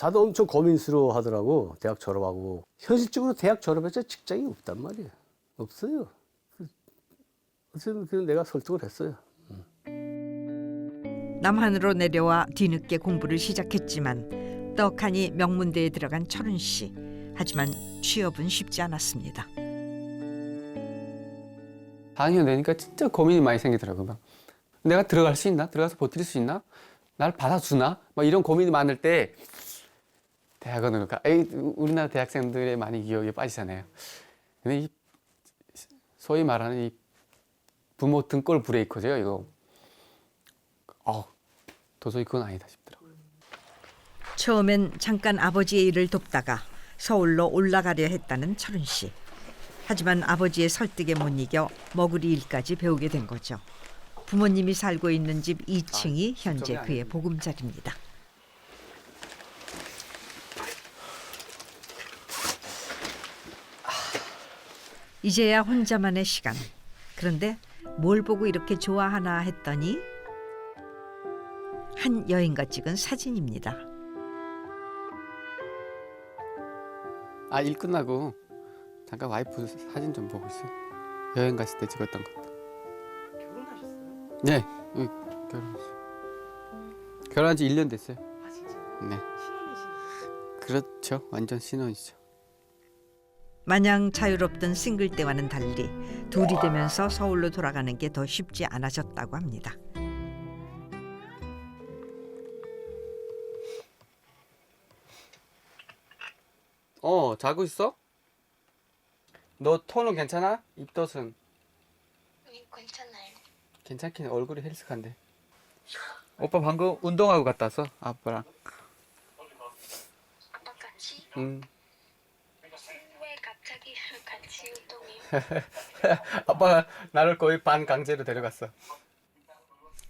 자도 엄청 고민스러워 하더라고. 대학 졸업하고. 현실적으로 대학 졸업해서 직장이 없단 말이에요. 없어요. 그- 어쨌든 그 내가 설득을 했어요. 남한으로 내려와 뒤늦게 공부를 시작했지만 떡하니 명문대에 들어간 철훈 씨. 하지만 취업은 쉽지 않았습니다. 4학년 되니까 진짜 고민이 많이 생기더라고요. 막 내가 들어갈 수 있나? 들어가서 버틸 수 있나? 날 받아주나? 막 이런 고민이 많을 때 대학원으로 가. 에이, 우리나라 대학생들의 많이 기억에 빠지잖아요. 근데 이 소위 말하는 이 부모 등골 브레이커죠, 이거. 어, 도저히 그건 아니다 싶더라고요. 처음엔 잠깐 아버지의 일을 돕다가 서울로 올라가려 했다는 철훈 씨. 하지만 아버지의 설득에 못 이겨 머구리 일까지 배우게 된 거죠. 부모님이 살고 있는 집 2층이 현재 걱정이 그의. 보금자리입니다. 이제야 혼자만의 시간. 그런데 뭘 보고 이렇게 좋아하나 했더니 한 여인과 찍은 사진입니다. 아, 일 끝나고 잠깐 와이프 사진 좀 보고 있어요. 여행 갔을 때 찍었던 것. 결혼하셨어요? 네, 예, 결혼했어요. 결혼한 지 1년 됐어요. 아 진짜? 네. 신혼이시네요. 그렇죠. 완전 신혼이죠. 마냥 자유롭던 싱글 때와는 달리 둘이 되면서 서울로 돌아가는 게 더 쉽지 않아졌다고 합니다. 어, 자고 있어? 너 톤은 괜찮아? 입덧은 네, 괜찮아요. 괜찮긴 해. 얼굴이 헬스한데. 오빠 방금 운동하고 갔다 왔어. 아빠랑. 아빠 같이? 응. 왜 갑자기 같이 운동해요? 아빠가 나를 거의 반 강제로 데려갔어.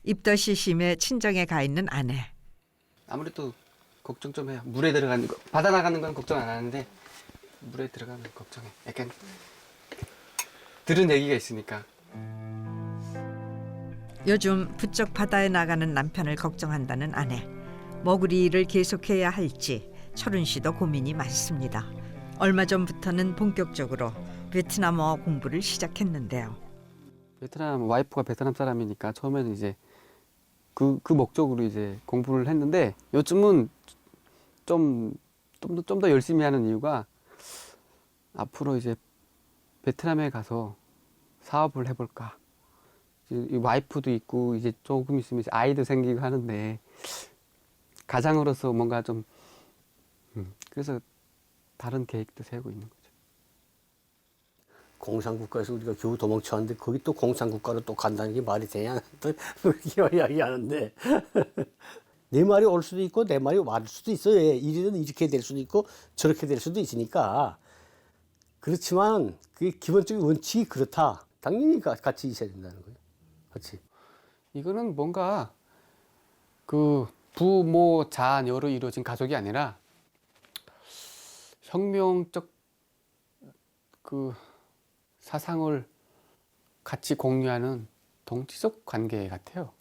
입덧이 심해 친정에 가 있는 아내. 아무래도 걱정 좀 해요. 물에 들어가는 거, 바다 나가는 건 걱정 안 하는데 물에 들어가면 걱정해. 약간 들은 얘기가 있으니까. 요즘 부쩍 바다에 나가는 남편을 걱정한다는 아내. 머구리 일을 계속해야 할지 철훈 씨도 고민이 많습니다. 얼마 전부터는 본격적으로 베트남어 공부를 시작했는데요. 베트남 와이프가 베트남 사람이니까 처음에는 이제 그, 그 목적으로 이제 공부를 했는데 요즘은 좀, 좀 더, 좀 더 열심히 하는 이유가 앞으로 이제 베트남에 가서 사업을 해볼까. 와이프도 있고 이제 조금 있으면 이제 아이도 생기고 하는데 가장으로서 뭔가 좀, 음, 그래서 다른 계획도 세우고 있는 거죠. 공산국가에서 우리가 겨우 도망쳤는데 거기 또 공산국가로 또 간다는 게 말이 되냐? 또 이야기하는데. 내 말이 올 수도 있고 내 말이 맞을 수도 있어요. 예, 이리는 이렇게 될 수도 있고 저렇게 될 수도 있으니까. 그렇지만 그게 기본적인 원칙이 그렇다. 당연히 가- 같이 있어야 된다는 거예요. 같이. 이거는 뭔가 그 부모 자녀로 이루어진 가족이 아니라 혁명적 그 사상을 같이 공유하는 동지적 관계 같아요.